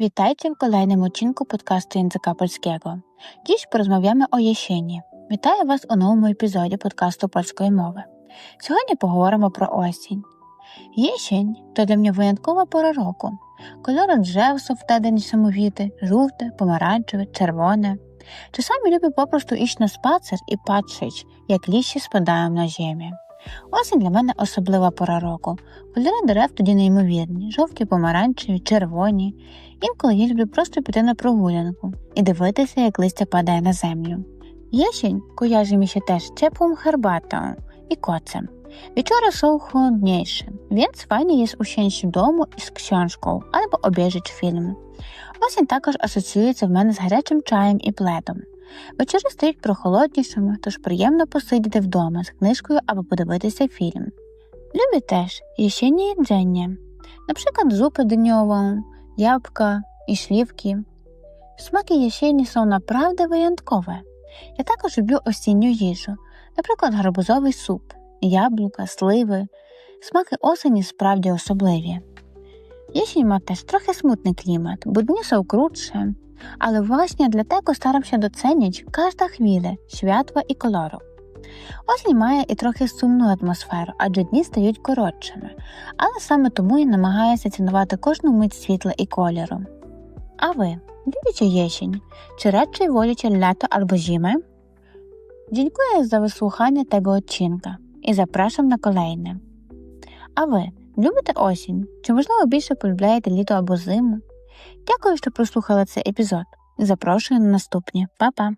Witajcie w kolejnym odcinku podcastu języka polskiego. Dziś porozmawiamy o jesieni. Вітаю вас у новому епізоді подкасту польської мови. Сьогодні поговоримо про осінь. Єсень то для мене виняткова пора року. Кольори дерев są wtedy niesamowite, żółte, pomarańczowe, czerwone. Czasami lubię po prostu iść і patrzeć, як liście spadają na ziemię. Осінь для мене особлива пора року. Кольори дерев тоді неймовірні, жовті, помаранчеві, червоні. Інколи я люблю просто піти на прогулянку і дивитися, як листя падає на землю. Kojarzy mi się też ciepłą herbatą i kocem. Wieczory są chłodniejsze, więc fajnie jest usiąść w domu i z książką albo obejrzeć film. Осінь також асоціюється в мене з гарячим чаєм і пледом. Вечори стають прохолоднішими, тож приємно посидіти вдома з книжкою або подивитися фільм. Też jesiennie jedzenie, na przykład zupę dyniową, jabłka i śliwki. Смаки jesieni są naprawdę wyjątkowe. Я також люблю осінню їжу, наприклад, гарбузовий суп, яблука, сливи. Смаки осені справді особливі. Ma też trochę smutny klimat, bo dni są krótsze, ale właśnie dlatego staram się docenić każdą chwilę światła i koloru. Осінь має і трохи сумну атмосферу, адже дні стають коротшими, але саме тому я намагаюся цінувати кожну мить світла і кольору. А ви lubicie jesień? Czy raczej wolicie lato albo zimę? Dziękuję za wysłuchanie tego odcinka і запрошую на kolejne. А ви любите осінь? Чи можливо більше полюбляєте літо або зиму? Дякую, що прослухали цей епізод. Запрошую на наступні. Па-па!